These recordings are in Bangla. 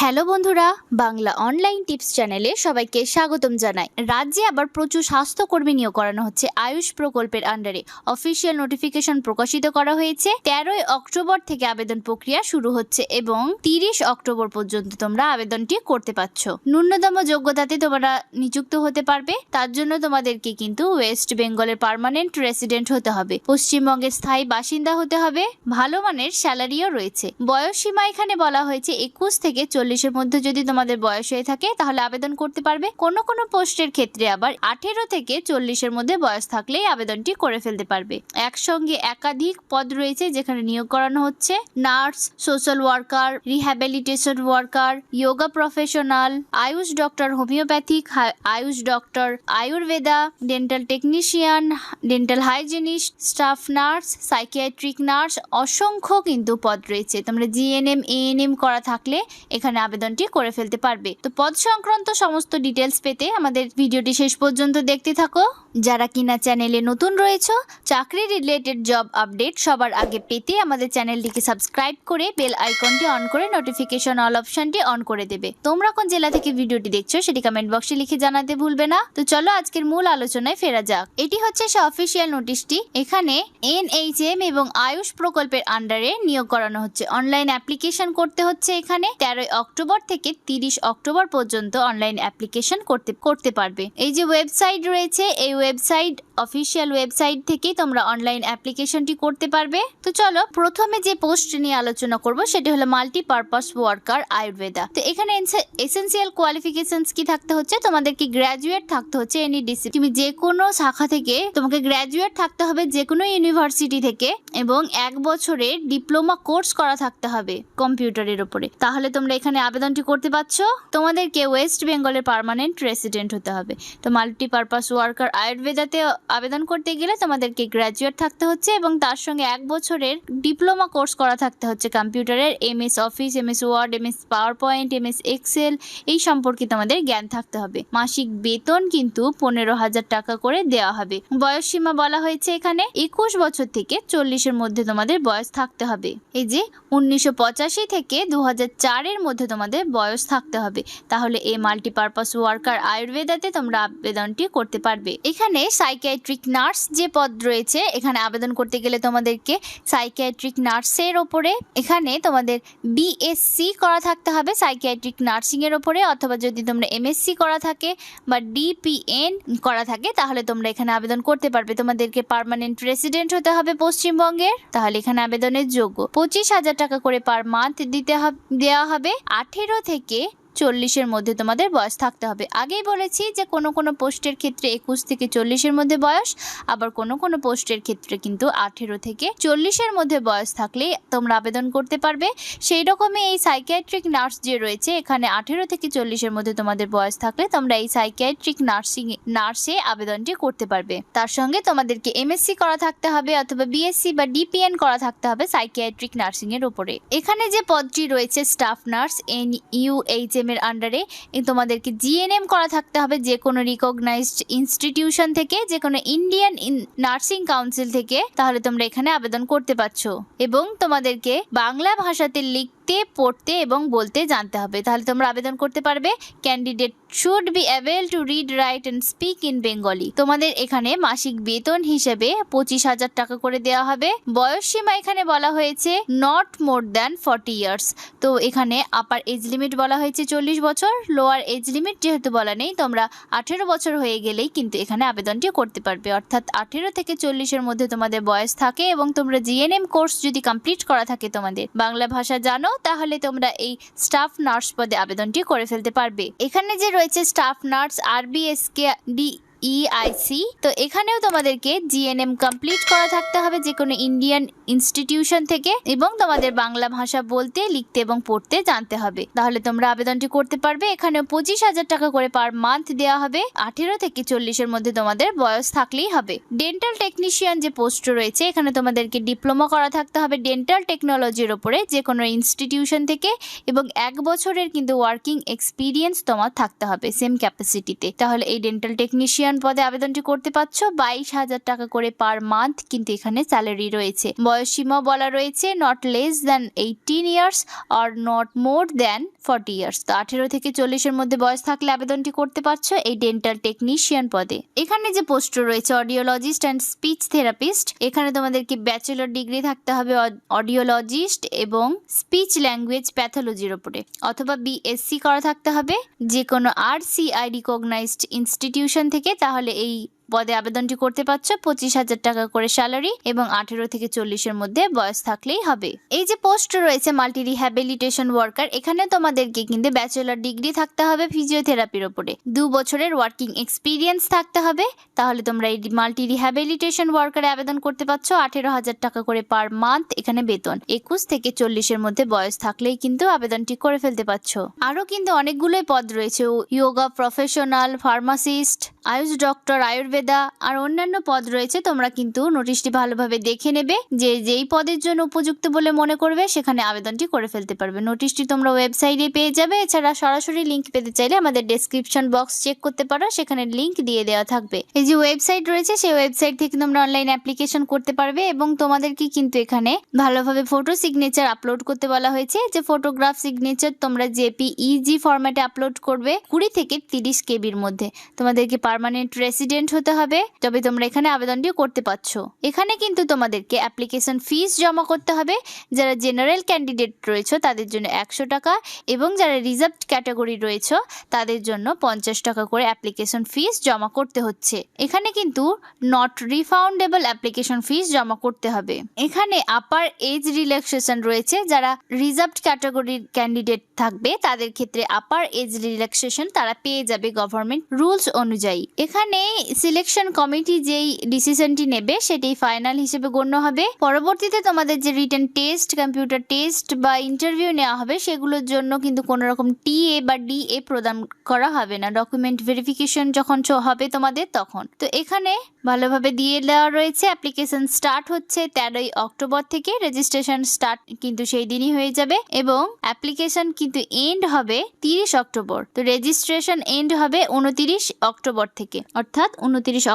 হ্যালো বন্ধুরা, বাংলা অনলাইন টিপস চ্যানেলে সবাইকে স্বাগতম জানাই। রাজ্যে আবার প্রচুর স্বাস্থ্যকর্মী নিয়োগ করানো হচ্ছে আয়ুষ প্রকল্পের আন্ডারে অফিসিয়াল নোটিফিকেশন প্রকাশিত করা হয়েছে। তেরোই অক্টোবর থেকে আবেদন প্রক্রিয়া শুরু হচ্ছে এবং তিরিশ অক্টোবর পর্যন্ত তোমরা আবেদনটি করতে পারছ। ন্যূনতম যোগ্যতাতে তোমরা নিযুক্ত হতে পারবে। তার জন্য তোমাদেরকে কিন্তু ওয়েস্ট বেঙ্গলের পার্মানেন্ট রেসিডেন্ট হতে হবে। পশ্চিমবঙ্গের স্থায়ী বাসিন্দা হতে হবে। ভালো মানের স্যালারিও রয়েছে। বয়স সীমা এখানে বলা হয়েছে একুশ থেকে চল্লিশের মধ্যে যদি তোমাদের বয়স হয়ে থাকে, তাহলে আবেদন করতে পারবে। কোনো কোনো পোস্টের ক্ষেত্রে আবার আঠেরো থেকে চল্লিশের মধ্যে বয়স থাকলেই আবেদনটি করে ফেলতে পারবে। একসঙ্গে একাধিক পদ রয়েছে যেখানে নিয়োগ করানো হচ্ছে। Nurse, social worker, rehabilitation worker yoga professional, AYUSH doctor, homeopathic AYUSH doctor, Ayurveda, dental technician, dental hygienist, staff nurse, psychiatric nurse, অসংখ্য কিন্তু পদ রয়েছে। তোমরা জিএনএম এএনএম করা থাকলে এখানে আবেদনটি করে ফেলতে পারবে। তো পদ সংক্রান্ত সমস্ত ডিটেলস পেতে আমাদের ভিডিওটি শেষ পর্যন্ত দেখতে থাকো। যারা কিনা চ্যানেলে নতুন রয়েছে, চাকরি রিলেটেড জব আপডেট সবার আগে পেতে আমাদের চ্যানেলটিকে সাবস্ক্রাইব করে বেল আইকনটি অন করে নোটিফিকেশন অল অপশনটি অন করে দেবে। তোমরা কোন জেলা থেকে ভিডিওটি দেখছ সেটি কমেন্ট বক্সে লিখে জানাতে ভুলবে না। তো চলো আজকের মূল আলোচনায় ফেরা যাক। এটি হচ্ছে সে অফিসিয়াল নোটিশটি এখানে এনএইচএম এবং আয়ুষ প্রকল্পের আন্ডারে নিয়োগ করানো হচ্ছে। অনলাইন অ্যাপ্লিকেশন করতে হচ্ছে এখানে। তেরোই অক্টোবর থেকে তিরিশ অক্টোবর পর্যন্ত অনলাইন অ্যাপ্লিকেশন করতে করতে পারবে। এই যে ওয়েবসাইট রয়েছে, এই ওয়েবসাইট অফিসিয়াল ওয়েবসাইট থেকেই তোমরা অনলাইন অ্যাপ্লিকেশনটি করতে পারবে। তো চলো, প্রথমে যে পোস্ট নিয়ে আলোচনা করব, সেটি হলো মাল্টি পারপাস ওয়ার্কার আয়ুর্বেদা তো এখানে এসেন্সিয়াল কোয়ালিফিকেশনস কি থাকতে হচ্ছে? তোমাদেরকে গ্র্যাজুয়েট থাকতে হচ্ছে এনি ডিসি তুমি যে কোনো শাখা থেকে তোমাকে গ্র্যাজুয়েট থাকতে হবে যে কোনো ইউনিভার্সিটি থেকে এবং এক বছরের ডিপ্লোমা কোর্স করা থাকতে হবে কম্পিউটারের উপরে। তাহলে তোমরা এখানে আবেদনটি করতে পারছ? তোমাদেরকে ওয়েস্ট বেঙ্গলের পার্মানেন্ট রেসিডেন্ট হতে হবে। তো মাল্টি পারপাস ওয়ার্কার আয়ুর্বেদাতে আবেদন করতে গেলে তোমাদেরকে গ্র্যাজুয়েট থাকতে হচ্ছে এবং তার সঙ্গে এক বছরের ডিপ্লোমা কোর্স করা থাকতে হচ্ছে। কম্পিউটারের M S Office M S Word M S PowerPoint M S Excel এই সম্পর্কে তোমাদের জ্ঞান থাকতে হবে। মাসিক বেতন কিন্তু পনেরো হাজার টাকা করে দেওয়া হবে। বয়স সীমা বলা হয়েছে এখানে। একুশ বছর থেকে চল্লিশের মধ্যে তোমাদের বয়স থাকতে হবে। এই যে উনিশশো পঁচাশি থেকে দু হাজার চারের মধ্যে তোমাদের বয়স থাকতে হবে। তাহলে এই মাল্টিপারপাস ওয়ার্কার আয়ুর্বেদাতে তোমরা আবেদনটি করতে পারবে। এখানে সাইকিয়াট্রিক নার্স যে পদ রয়েছে, এখানে আবেদন করতে গেলে তোমাদেরকে সাইকিয়াট্রিক নার্সের ওপরে, এখানে তোমাদের বিএসসি করা থাকতে হবে সাইকিয়াট্রিক নার্সিংয়ের ওপরে, অথবা যদি তোমরা এমএসসি করা থাকে বা ডিপিএন করা থাকে, তাহলে তোমরা এখানে আবেদন করতে পারবে। তোমাদেরকে পার্মানেন্ট রেসিডেন্ট হতে হবে পশ্চিমবঙ্গের। তাহলে এখানে আবেদনের যোগ্য। পঁচিশ হাজার টাকা করে পার মান্থ দিতে দেওয়া হবে। আঠেরো থেকে চল্লিশের মধ্যে তোমাদের বয়স থাকতে হবে। আগেই বলেছি যে কোনো কোনো পোস্টের ক্ষেত্রে একুশ থেকে চল্লিশের মধ্যে বয়স, আবার কোনো কোনো পোস্টের ক্ষেত্রে কিন্তু আঠেরো থেকে চল্লিশের মধ্যে বয়স থাকলেই তোমরা আবেদন করতে পারবে। সেই রকমই এই সাইকিয়াট্রিক নার্স যে রয়েছে, এখানে আঠেরো থেকে চল্লিশের মধ্যে তোমাদের বয়স থাকলে তোমরা এই সাইকিয়াট্রিক নার্সিং নার্সে আবেদনটি করতে পারবে। তার সঙ্গে তোমাদেরকে এমএসসি করা থাকতে হবে অথবা বিএসসি বা ডিপিএন করা থাকতে হবে সাইকিয়াট্রিক নার্সিং এর উপরে এখানে যে পদটি রয়েছে স্টাফ নার্স এন ইউএইচএম এর আন্ডারে তোমাদেরকে জিএনএম করা থাকতে হবে, যে কোনো রিকগনাইজড ইনস্টিটিউশন থেকে, যে কোনো ইন্ডিয়ান নার্সিং কাউন্সিল থেকে, তাহলে তোমরা এখানে আবেদন করতে পারছ। এবং তোমাদেরকে বাংলা ভাষাতে লিখতে পড়তে এবং বলতে জানতে হবে। তাহলে তোমরা আবেদন করতে পারবে। Candidate should be able to read write and speak in Bengali তোমাদের এখানে মাসিক বেতন হিসেবে পঁচিশ হাজার টাকা করে দেওয়া হবে। বয়স সীমা এখানে বলা হয়েছে not more than forty years তো এখানে আপার এজ লিমিট বলা হয়েছে চল্লিশ বছর লোয়ার এজ লিমিট যেহেতু বলা নেই, তোমরা আঠেরো বছর হয়ে গেলেই কিন্তু এখানে আবেদনটি করতে পারবে। অর্থাৎ আঠেরো থেকে চল্লিশের মধ্যে তোমাদের বয়স থাকে এবং তোমরা জিএনএম কোর্স যদি কমপ্লিট করা থাকে তোমাদের। বাংলা ভাষা জানো তাহলে তোমরা এই স্টাফ নার্স পদে আবেদনটি করে ফেলতে পারবে। এখানে যে রয়েছে staff nurse RBSK D EIC তো এখানেও তোমাদেরকে জিএনএম কমপ্লিট করা থাকতে হবে যে কোনো ইন্ডিয়ান ইনস্টিটিউশন থেকে এবং তোমাদের বাংলা ভাষা বলতে, লিখতে এবং পড়তে জানতে হবে। তাহলে তোমরা আবেদনটি করতে পারবে। এখানেও পঁচিশ হাজার টাকা করে পার মান্থ দেওয়া হবে। আঠেরো থেকে চল্লিশের মধ্যে তোমাদের বয়স থাকলেই হবে। ডেন্টাল টেকনিশিয়ান যে পোস্ট রয়েছে, এখানে তোমাদেরকে ডিপ্লোমা করা থাকতে হবে ডেন্টাল টেকনোলজির ওপরে যে কোনো ইনস্টিটিউশন থেকে এবং এক বছরের কিন্তু ওয়ার্কিং এক্সপিরিয়েন্স তোমার থাকতে হবে সেম ক্যাপাসিটিতে তাহলে এই ডেন্টাল টেকনিশিয়ান টেকনিশিয়ান পদে আবেদনটি করতে পারছ? বাইশ হাজার টাকা করে পার মান্থ কিন্তু এখানে স্যালারি রয়েছে। বয়স সীমা বলা রয়েছে not less than eighteen years R not more than forty years তো আঠেরো থেকে চল্লিশের মধ্যে বয়স থাকলে আবেদনটি করতে পারছ এই ডেন্টাল টেকনিশিয়ান পদে। এখানে যে পোস্ট রয়েছে অডিওলজিস্ট অ্যান্ড স্পিচ থেরাপিস্ট এখানে তোমাদেরকে ব্যাচেলর ডিগ্রি থাকতে হবে অডিওলজিস্ট এবং স্পিচ ল্যাঙ্গুয়েজ প্যাথোলজির ওপরে অথবা বিএসসি করা থাকতে হবে যে কোনো আর সিআই রিকগনাইজড ইনস্টিটিউশন থেকে তাহলে এই পদে আবেদনটি করতে পারছ, পঁচিশ হাজার টাকা করে স্যালারি এবং আঠেরো থেকে চল্লিশের মধ্যে বয়স থাকলেই হবে। এই যে পোস্ট রয়েছে মাল্টি রিহ্যাবিলিটেশন ওয়ার্কার, এখানে তোমাদেরকে কিন্তু ব্যাচেলার ডিগ্রি থাকতে হবে ফিজিওথেরাপির ওপরে। দু বছরের ওয়ার্কিং এক্সপিরিয়েন্স থাকতে হবে, তাহলে তোমরা এই মাল্টি রিহ্যাবিলিটেশন ওয়ার্কারে আবেদন করতে পারছ, আঠেরো হাজার টাকা করে পার মান্থ এখানে বেতন। একুশ থেকে চল্লিশের মধ্যে বয়স থাকলেই কিন্তু আবেদনটি করে ফেলতে পারছ। আরও কিন্তু অনেকগুলোই পদ রয়েছে yoga professional, pharmacist, AYUSH doctor, Ayurveda আর অন্যান্য পদ রয়েছে, তোমরা কিন্তু নোটিশটি ভালোভাবে দেখে নেবে যে যেই পদের জন্য উপযুক্ত বলে মনে করবে, সেখানে আবেদনটি করে ফেলতে পারবে। নোটিশটি তোমরা ওয়েবসাইটে পেয়ে যাবে। এছাড়া সরাসরি লিঙ্ক পেতে চাইলে আমাদের ডেসক্রিপশন বক্স চেক করতে পারো, সেখানে লিঙ্ক দিয়ে দেওয়া থাকবে। এই যে ওয়েবসাইট রয়েছে, সেই ওয়েবসাইট থেকে তোমরা অনলাইন অ্যাপ্লিকেশন করতে পারবে এবং তোমাদেরকে কিন্তু এখানে ভালোভাবে ফটো সিগনেচার আপলোড করতে বলা হয়েছে। যে ফটোগ্রাফ সিগনেচার তোমরা জেপিইজি ফরম্যাটে আপলোড করবে কুড়ি থেকে তিরিশ কেবির মধ্যে। তোমাদেরকে পার্মানেন্ট রেসিডেন্ট হতে হবে, তবে তোমরা এখানে আবেদনটি করতে পারছ। এখানে কিন্তু তোমাদেরকে অ্যাপ্লিকেশন ফিস জমা করতে হবে। যারা জেনারেল ক্যান্ডিডেট রয়েছে, তাদের জন্য একশো টাকা এবং যারা রিজার্ভ ক্যাটাগরি রয়েছে, তাদের জন্য পঞ্চাশ টাকা করে অ্যাপ্লিকেশন ফিস জমা করতে হচ্ছে। এখানে কিন্তু নট রিফাউন্ডেবল অ্যাপ্লিকেশন ফিস জমা করতে হবে। এখানে আপার এজ রিল্যাক্সেশন রয়েছে। যারা রিজার্ভ ক্যাটাগরির ক্যান্ডিডেট থাকবে, তাদের ক্ষেত্রে আপার এজ রিল্যাক্সেশন তারা পেয়ে যাবে গভর্নমেন্ট রুলস অনুযায়ী। এখানে সিলেকশন কমিটি যেই ডিসিশনটি নেবে, সেটি ফাইনাল হিসেবে গণ্য হবে। পরবর্তীতে তোমাদের যে রিটার্ন টেস্ট কম্পিউটার টেস্ট বা ইন্টারভিউ নেওয়া হবে, সেগুলোর জন্য কিন্তু কোনো রকম টিএ বা ডিএ প্রদান করা হবে না। ডকুমেন্ট ভেরিফিকেশন যখন হবে তোমাদের তখন। তো এখানে ভালোভাবে দিয়ে দেওয়া রয়েছে অ্যাপ্লিকেশন স্টার্ট হচ্ছে তেরোই অক্টোবর থেকে। রেজিস্ট্রেশন স্টার্ট কিন্তু সেই দিনই হয়ে যাবে এবং অ্যাপ্লিকেশন কিন্তু এন্ড হবে তিরিশ অক্টোবর। তো রেজিস্ট্রেশন এন্ড হবে উনতিরিশ অক্টোবর থেকে, অর্থাৎ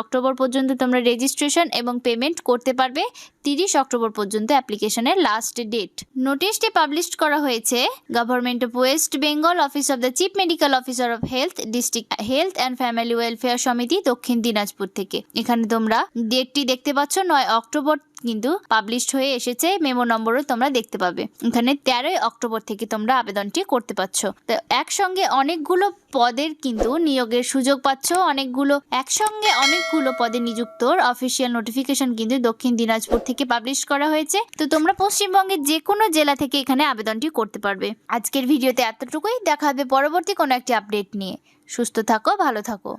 অক্টোবর পর্যন্ত তোমরা রেজিস্ট্রেশন এবং পেমেন্ট করতে পারবে। তিরিশ অক্টোবর পর্যন্ত অ্যাপ্লিকেশনের লাস্ট ডেট নোটিশটি পাবলিশ করা হয়েছে government of West Bengal office of the chief medical officer of health district health and family welfare Samiti Dakshin Dinajpur থেকে। এখানে তোমরা ডেটটি দেখতে পাচ্ছ নয় অক্টোবর কিন্তু পাবলিশড হয়ে এসেছে মেমো নম্বরও তোমরা দেখতে পাবে। এখানে তেরোই অক্টোবর থেকে তোমরা আবেদনটি করতে পারছ। তো একসঙ্গে অনেকগুলো পদের কিন্তু নিয়োগের সুযোগ পাচ্ছ। অনেকগুলো, একসঙ্গে অনেকগুলো পদে নিযুক্ত অফিসিয়াল নোটিফিকেশন কিন্তু দক্ষিণ দিনাজপুর থেকে পাবলিশ করা হয়েছে। তো তোমরা পশ্চিমবঙ্গের যে কোনো জেলা থেকে এখানে আবেদনটি করতে পারবে। আজকের ভিডিওতে এতটুকুই। দেখা হবে পরবর্তী কোনো একটি আপডেট নিয়ে। সুস্থ থাকো, ভালো থাকো।